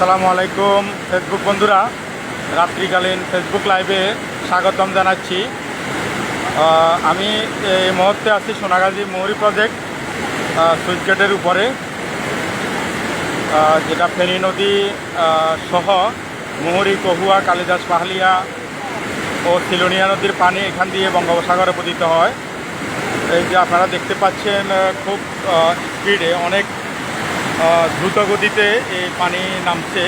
আসসালামু আলাইকুম ফেসবুক বন্ধুরা, রাত্রিকালীন ফেসবুক লাইভে স্বাগতম জানাচ্ছি। আমি এই মুহূর্তে আছি সোনাগাজী মৌরি প্রজেক্ট সুইচ গেটের উপরে যেটা ফেনী নদী সহ মুহুরী, কহুয়া, কালিদাস, পাহালিয়া ও সিলোনিয়া নদীর পানি এখান দিয়ে বঙ্গোপসাগরে পতিত হয়। এই যে আপনারা দেখতে পাচ্ছেন খুব স্পিডে অনেক আহ, দ্রুত গতিতে এই পানি নামছে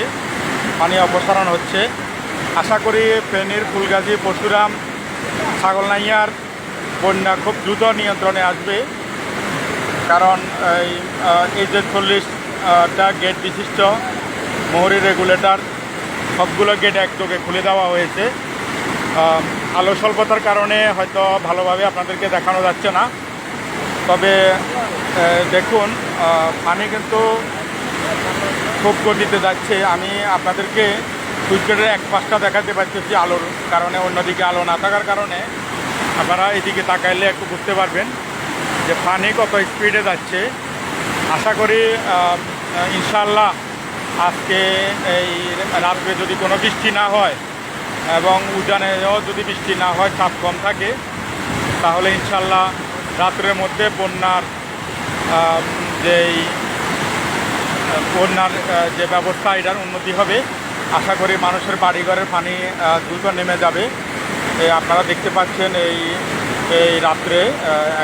পানি অপসারণ হচ্ছে। আশা করি ফেনীর ফুলগাজী পরশুরাম ছাগলনাইয়ার বন্যা খুব দ্রুত নিয়ন্ত্রণে আসবে। কারণ এই যে চল্লিশটা গেট বিশিষ্ট মোহরি রেগুলেটর সবগুলো গেট একযোগে খুলে দেওয়া হয়েছে। আলো স্বল্পতার কারণে হয়তো ভালোভাবে আপনাদেরকে দেখানো যাচ্ছে না। তবে দেখুন পানি কিন্তু খুব গতিতে যাচ্ছে। আমি আপনাদেরকে সুইচগেটের এক পাশটা দেখাতে পারতেছি আলোর কারণে, অন্যদিকে আলো না থাকার কারণে। আপনারা এদিকে তাকাইলে একটু বুঝতে পারবেন যে পানি কত স্পিডে যাচ্ছে। আশা করি ইনশাল্লাহ আজকে এই রাত্রে যদি কোনো বৃষ্টি না হয় এবং উজানেও যদি বৃষ্টি না হয়, চাপ কম থাকে, তাহলে ইনশাল্লাহ রাত্রের মধ্যে বন্যার যেই, বন্যার যে ব্যবস্থা, এটার উন্নতি হবে। আশা করি মানুষের বাড়িঘরের পানি দ্রুত নেমে যাবে। আপনারা দেখতে পাচ্ছেন এই এই রাত্রে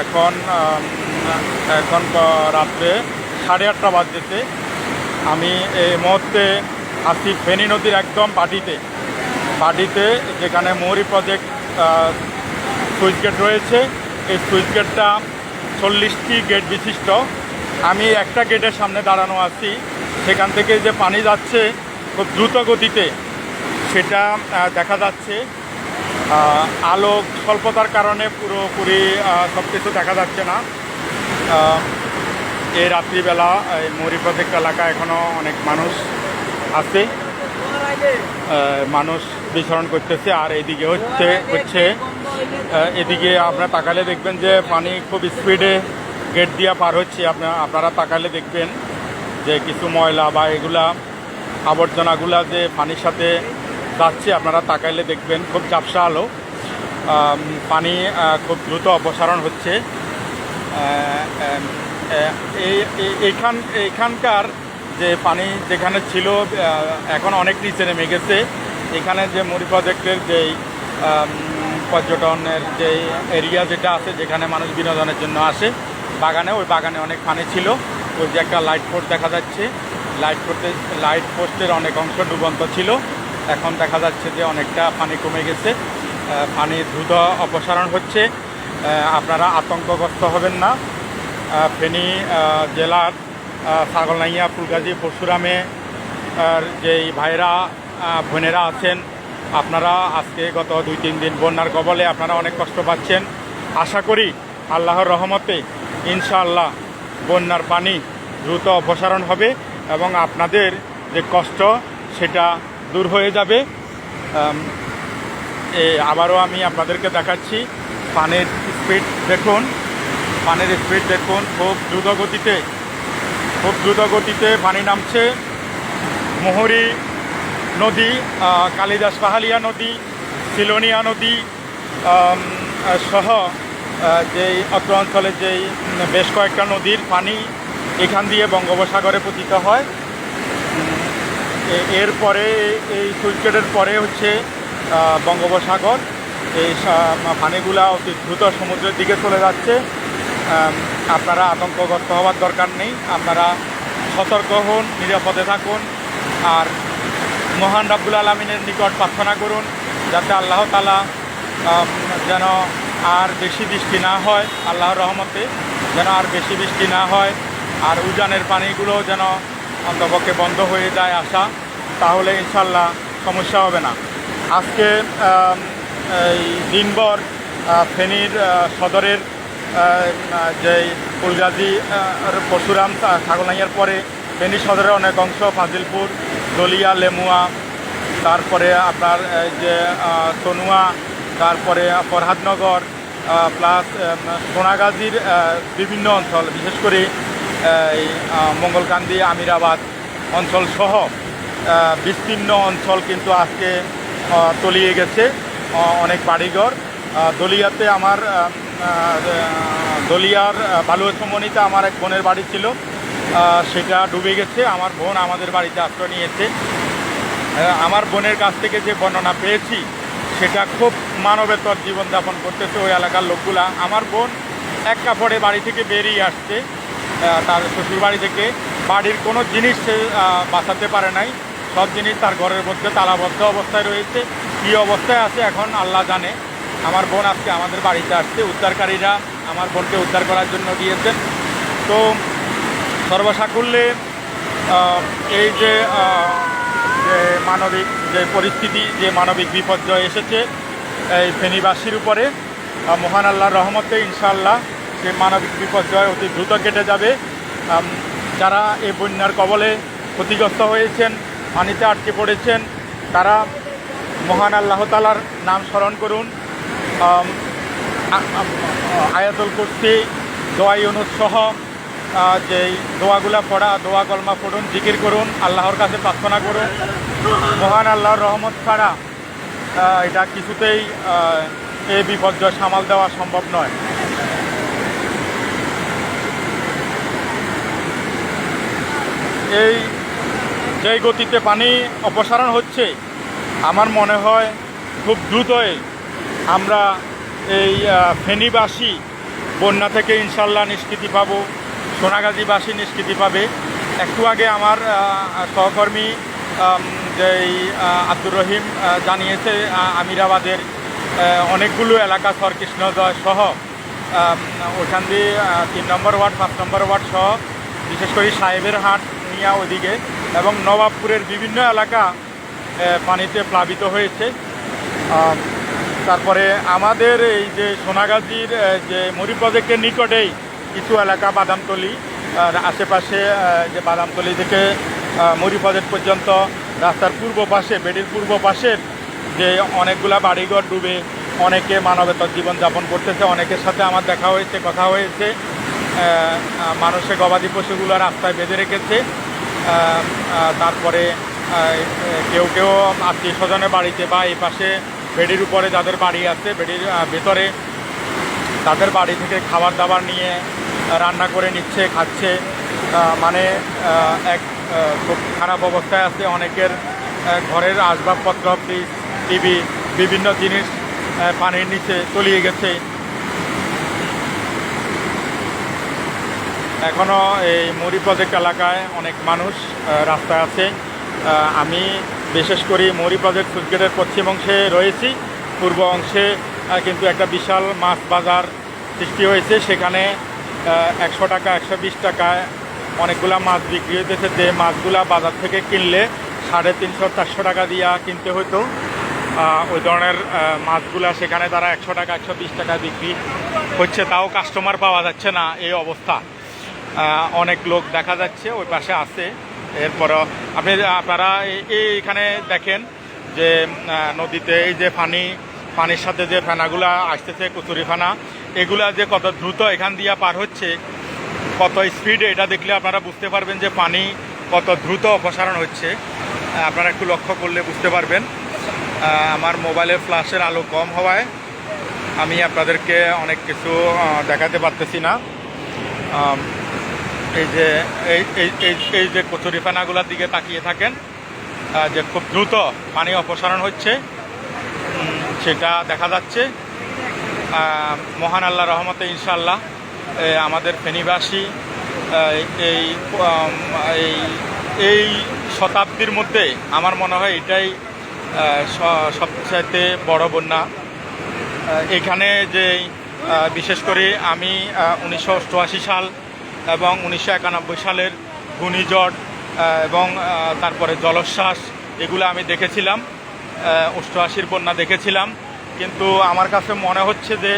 এখন এখন রাত্রে সাড়ে আটটা বাজতেছে। আমি এই মুহূর্তে আছি ফেনী নদীর একদম বাটিতে। বাটিতে যেখানে মৌরি প্রজেক্ট সুইচ গেট রয়েছে। এই সুইচ গেটটা চল্লিশটি গেট বিশিষ্ট। আমি একটা গেটের সামনে দাঁড়ানো আছি। সেখান থেকে যে পানি যাচ্ছে খুব দ্রুত গতিতে সেটা দেখা যাচ্ছে। আহ, আলো স্বল্পতার কারণে পুরোপুরি সব কিছু দেখা যাচ্ছে না। এই রাত্রিবেলা এই মৌরি এলাকা এখনও অনেক মানুষ আছে। মানুষ বিচরণ করতেছে। আর এদিকে হচ্ছে হচ্ছে এদিকে আপনারা তাকালে দেখবেন যে পানি খুব স্পিডে গেট দিয়ে পার হচ্ছে। আপনার আপনারা তাকালে দেখবেন যে কিছু ময়লা বা এগুলা, আবর্জনাগুলা যে পানির সাথে যাচ্ছে, আপনারা তাকাইলে দেখবেন খুব চাপসা আলো। পানি খুব দ্রুত অপসারণ হচ্ছে। এইখান এইখানকার যে পানি যেখানে ছিল এখন অনেক নিচে নেমে গেছে। এখানে যে মুড়ি প্রজেক্টের যেই পর্যটনের যে এরিয়া যেটা আছে, যেখানে মানুষ বিনোদনের জন্য আসে, বাগানে, ওই বাগানে অনেক পানি ছিল। ওই যে একটা লাইট পোস্ট দেখা যাচ্ছে। লাইট পোস্টে লাইট পোস্টের অনেক অংশ ডুবন্ত ছিল। এখন দেখা যাচ্ছে যে অনেকটা পানি কমে গেছে। পানি দ্রুত অপসারণ হচ্ছে। আপনারা আতঙ্কগ্রস্ত হবেন না। ফেনী জেলার ছাগলনাইয়া, ফুলগাজী, পরশুরামে যেই ভাইরা বোনেরা আছেন আপনারা আজকে গত দুই, তিন দিন বন্যার কবলে আপনারা অনেক কষ্ট পাচ্ছেন। আশা করি আল্লাহর রহমতে ইনশাআল্লাহ বন্যার পানি দ্রুত অপসারণ হবে এবং আপনাদের যে কষ্ট সেটা দূর হয়ে যাবে। এ, আবারও আমি আপনাদেরকে দেখাচ্ছি, পানির স্পিড দেখুন, পানির স্পিড দেখুন, খুব দ্রুত গতিতে, খুব দ্রুত গতিতে পানি নামছে। মোহরি নদী কালিদাস পাহালিয়া নদী, সিলোনিয়া নদী সহ যেই অত্র অঞ্চলের যেই বেশ কয়েকটা নদীর পানি এখান দিয়ে বঙ্গোপসাগরে পতিত হয়। এরপরে এই সুইচগেটের পরে হচ্ছে বঙ্গোপসাগর। এই পানিগুলা অতি দ্রুত সমুদ্রের দিকে চলে যাচ্ছে। আপনারা আতঙ্কগ্রস্ত হওয়ার দরকার নেই। আপনারা সতর্ক হন, নিরাপদে থাকুন। আর মহান রাব্বুল আলমিনের নিকট প্রার্থনা করুন যাতে আল্লাহ তালা যেন আর বেশি বৃষ্টি না হয়, আল্লাহর রহমতে যেন আর বেশি বৃষ্টি না হয়, আর উজানের পানিগুলো যেন অন্তপক্ষে বন্ধ হয়ে যায় আসা তাহলে ইনশাল্লাহ সমস্যা হবে না। আজকে এই দিনভর ফেনীর সদরের যে ফুলগাজী পরশুরাম ছা- ছাগলনাইয়ার পরে ফেনী সদরের অনেক অংশ ফাজিলপুর দলিয়া লেমুয়া তারপরে আপনার যে তনুয়া তারপরে ফরহাদনগর প্লাস সোনাগাজীর বিভিন্ন অঞ্চল বিশেষ করে এই মঙ্গলকান্দি আমিরাবাদ অঞ্চল সহ বিস্তীর্ণ অঞ্চল কিন্তু আজকে তলিয়ে গেছে অনেক বাড়িঘর। দলিয়াতে আমার দলিয়ার আহ, বালুয়াসমনিতে আমার এক বোনের বাড়ি ছিল। সেটা ডুবে গেছে। আমার বোন আমাদের বাড়িতে আশ্রয় নিয়েছে। আমার বোনের কাছ থেকে যে বর্ণনা পেয়েছি, সেটা খুব মানবেতর জীবনযাপন করতেছে ওই এলাকার লোকগুলা। আমার বোন এক কাপড়ে বাড়ি থেকে বেরিয়ে আসছে তার শ্বশুর বাড়ি থেকে। বাড়ির কোনো জিনিস সে বাঁচাতে পারে নাই। সব জিনিস তার ঘরের মধ্যে তালাবদ্ধ অবস্থায় রয়েছে। কী অবস্থায় আছে এখন আল্লাহ জানে। আমার বোন আজকে আমাদের বাড়িতে আসছে। উদ্ধারকারীরা আমার বোনকে উদ্ধার করার জন্য গিয়েছেন। তো সর্বসাকুল্যে এই যে যে মানবিক যে পরিস্থিতি যে মানবিক বিপর্যয় এসেছে এই ফেনীবাসীর উপরে মহান আল্লাহর রহমতে ইনশাআল্লাহ সে মানবিক বিপর্যয় অতি দ্রুত কেটে যাবে। যারা এই বন্যার কবলে ক্ষতিগ্রস্ত হয়েছেন পানিতে আটকে পড়েছেন তারা মহান আল্লাহ তালার নাম স্মরণ করুন। আয়াতুল কুর্সি দোয়া ইউনুস সহ আহ, যেই দোয়াগুলা পড়া, দোয়া কলমা পড়ুন, জিকির করুন, আল্লাহর কাছে প্রার্থনা করুন। মহান আল্লাহর রহমত ছাড়া এটা কিছুতেই এই বিপর্যয় সামাল দেওয়া সম্ভব নয়। এই যেই গতিতে পানি অপসারণ হচ্ছে, আমার মনে হয় খুব দ্রুতই আমরা এই ফেনীবাসী বন্যা থেকে ইনশাল্লাহ নিষ্কৃতি পাবো। সোনাগাজীবাসী নিষ্কৃতি পাবে। একটু আগে আমার সহকর্মী যে আব্দুর রহিম জানিয়েছে আমিরাবাদের অনেকগুলো এলাকা সরকৃষ্ণদয় সহ ওখান দিয়ে তিন নম্বর ওয়ার্ড, পাঁচ নম্বর ওয়ার্ড সহ, বিশেষ করে সাহেবের হাট নিয়া ওদিকে এবং নবাবপুরের বিভিন্ন এলাকা পানিতে প্লাবিত হয়েছে। তারপরে আমাদের এই যে সোনাগাজীর যে মরি প্রজেক্টের নিকটেই কিছু এলাকা বাদামতলি আশেপাশে যে বাদামতলি থেকে আহ, পর্যন্ত রাস্তার পূর্ব পাশে বেডির পূর্ব পাশের যে অনেকগুলা বাড়িঘর ডুবে অনেকে মানবেতর জীবনযাপন করতেছে অনেকের সাথে আমার দেখা হয়েছে কথা হয়েছে মানুষে গবাদি পশুগুলো রাস্তায় বেঁধে রেখেছে তারপরে কেউ কেউ আত্মীয় স্বজনের বাড়িতে বা এই পাশে বেডির উপরে যাদের বাড়ি আছে বেডির ভেতরে তাদের বাড়ি থেকে খাবার দাবার নিয়ে রান্না করে নিচ্ছে, খাচ্ছে। মানে এক খুব খারাপ অবস্থায় আছে অনেকের ঘরের আসবাবপত্র ফ্রিজ টিভি বিভিন্ন জিনিস পানির নিচে তলিয়ে গেছে। এখনও এই মুড়ি প্রজেক্ট এলাকায় অনেক মানুষ রাস্তায় আছে। আমি বিশেষ করে মুড়ি প্রজেক্ট সুইচগেটের পশ্চিম অংশে রয়েছি। পূর্ব অংশে কিন্তু একটা বিশাল মাছ বাজার সৃষ্টি হয়েছে, সেখানে একশো টাকা, একশো বিশ টাকায় অনেকগুলা মাছ বিক্রি হইতেছে। যে মাছগুলা বাজার থেকে কিনলে সাড়ে তিনশো, চারশো টাকা দিয়া কিনতে হতো ওই ধরনের মাছগুলা সেখানে তারা একশো টাকা, একশো বিশ টাকা বিক্রি হচ্ছে, তাও কাস্টমার পাওয়া যাচ্ছে না এই অবস্থা। অনেক লোক দেখা যাচ্ছে, ওই পাশে আছে। এরপরও আপনি, আপনারা এই- এই এখানে দেখেন যে নদীতে এই যে পানি পানির সাথে যে ফেনাগুলা আসতেছে, কুচুরি ফেনা, এগুলা যে কত দ্রুত এখান দিয়ে পার হচ্ছে, কত স্পিডে এটা দেখলে আপনারা বুঝতে পারবেন যে পানি কত দ্রুত অপসারণ হচ্ছে। আপনারা একটু লক্ষ্য করলে বুঝতে পারবেন। আমার মোবাইলের ফ্ল্যাশের আলো কম হওয়ায় আমি আপনাদেরকে অনেক কিছু দেখাতে পারতেছি না। এই যে, এই এই, এই- যে কচুরিপানাগুলোর দিকে তাকিয়ে থাকেন যে খুব দ্রুত পানি অপসারণ হচ্ছে সেটা দেখা যাচ্ছে। মহান আল্লাহ রহমতে ইনশাল্লাহ আমাদের ফেনীবাসী এই এই শতাব্দীর মধ্যে আমার মনে হয় এটাই সবচাইতে বড় বন্যা। এখানে যে বিশেষ করে আমি উনিশশো অষ্টআশি সাল এবং উনিশশো একানব্বই সালের ঘূর্ণিঝড় এবং তারপরে জলোচ্ছ্বাস, এগুলো আমি দেখেছিলাম। অষ্টআশির বন্যা দেখেছিলাম, কিন্তু আমার কাছে মনে হচ্ছে যে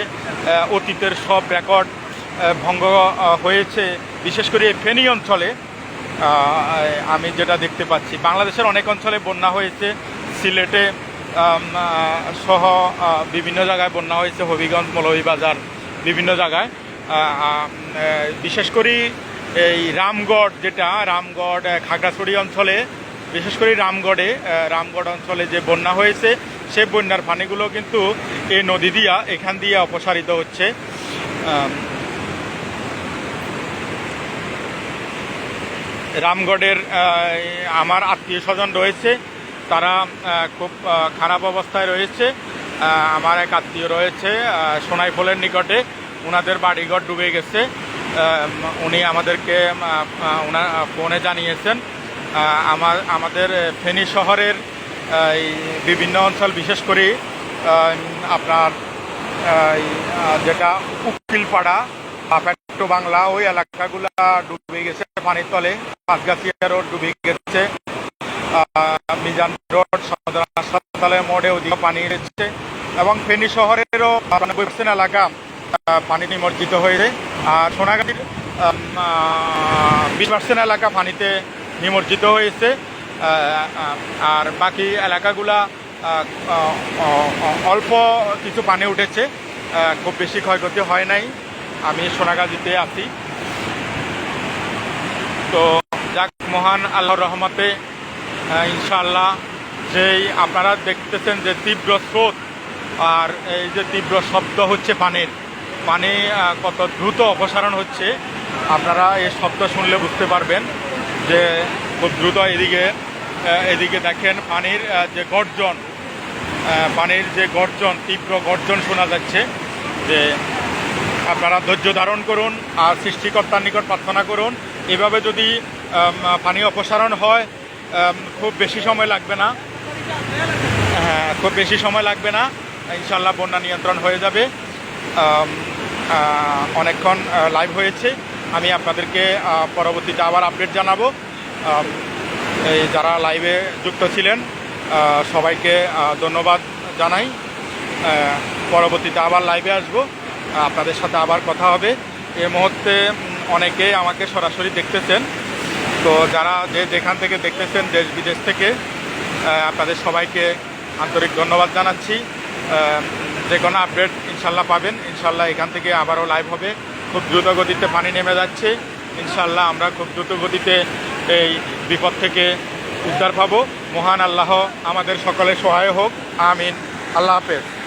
অতীতের সব রেকর্ড ভঙ্গ হয়েছে, বিশেষ করে ফেনী অঞ্চলে। আমি যেটা দেখতে পাচ্ছি, বাংলাদেশের অনেক অঞ্চলে বন্যা হয়েছে, সিলেটে সহ বিভিন্ন জায়গায় বন্যা হয়েছে, হবিগঞ্জ, মৌলভীবাজার, বিভিন্ন জায়গায়। বিশেষ করে এই রামগড় যেটা, রামগড় খাগড়াছড়ি অঞ্চলে বিশেষ করে রামগড়ে রামগড় অঞ্চলে যে বন্যা হয়েছে, সেই বন্যার পানিগুলো কিন্তু এই নদী দিয়া, এখান দিয়ে অপসারিত হচ্ছে। রামগড়ের আমার আত্মীয় স্বজন রয়েছে, তারা খুব খারাপ অবস্থায় রয়েছে। আমার এক আত্মীয় রয়েছে সোনাইফলের নিকটে ওনাদের বাড়িঘর ডুবে গেছে। উনি আমাদেরকে ওনার ফোনে জানিয়েছেন। আমার, আমাদের ফেনী শহরের বিভিন্ন অঞ্চল, বিশেষ করে আপনার যেটা উকিলপাড়া পাপেট্টো বাংলা, ওই এলাকাগুলা ডুবে গেছে পানির তলে। পাঁচগাছিয়া রোড ডুবে গেছে। মিজান রোড, সদর হাসপাতালের মোড়ে ওদিকে পানি এসেছে। এবং ফেনী শহরেরও নব্বই পার্সেন্ট এলাকা পানি নিমজ্জিত হয়েছে। আর সোনাগাছির বিশ পার্সেন্ট এলাকা পানিতে নিমজ্জিত হয়েছে আর বাকি এলাকাগুলা অল্প কিছু পানি উঠেছে খুব বেশি ক্ষয়ক্ষতি হয় নাই। আমি সোনাগাজিতে আছি। তো যাক, মহান আল্লাহর রহমতে ইনশাআল্লাহ যেই আপনারা দেখতেছেন যে তীব্র স্রোত, আর এই যে তীব্র শব্দ হচ্ছে পানির, পানি কত দ্রুত অপসারণ হচ্ছে, আপনারা এই শব্দ শুনলে বুঝতে পারবেন। যে খুব দ্রুত এদিকে এদিকে দেখেন পানির যে গর্জন পানির যে গর্জন, তীব্র গর্জন শোনা যাচ্ছে যে আপনারা ধৈর্য ধারণ করুন আর সৃষ্টিকর্তার নিকট প্রার্থনা করুন। এভাবে যদি পানি অপসারণ হয় খুব বেশি সময় লাগবে না। হ্যাঁ খুব বেশি সময় লাগবে না। ইনশাল্লাহ বন্যা নিয়ন্ত্রণ হয়ে যাবে। অনেকক্ষণ লাইভ হয়েছে। আমি আপনাদেরকে পরবর্তীতে আবার আপডেট জানাব। এই যারা লাইভে যুক্ত ছিলেন সবাইকে ধন্যবাদ জানাই। পরবর্তীতে আবার লাইভে আসব। আপনাদের সাথে আবার কথা হবে। এ মুহূর্তে উম, অনেকেই আমাকে সরাসরি দেখতেছেন। তো যারা যে যেখান থেকে দেখতেছেন দেশ বিদেশ থেকে আপনাদের সবাইকে আন্তরিক ধন্যবাদ জানাচ্ছি। যে কোনো আপডেট ইনশাল্লাহ পাবেন। ইনশাল্লাহ এখান থেকে আবারও লাইভ হবে। খুব দ্রুত গতিতে পানি নেমে যাচ্ছে। ইনশাল্লাহ আমরা খুব দ্রুত গতিতে এই বিপদ থেকে উদ্ধার পাবো। মহান আল্লাহ আমাদের সকলে সহায় হোক। আমিন। আল্লাহ হাফেজ।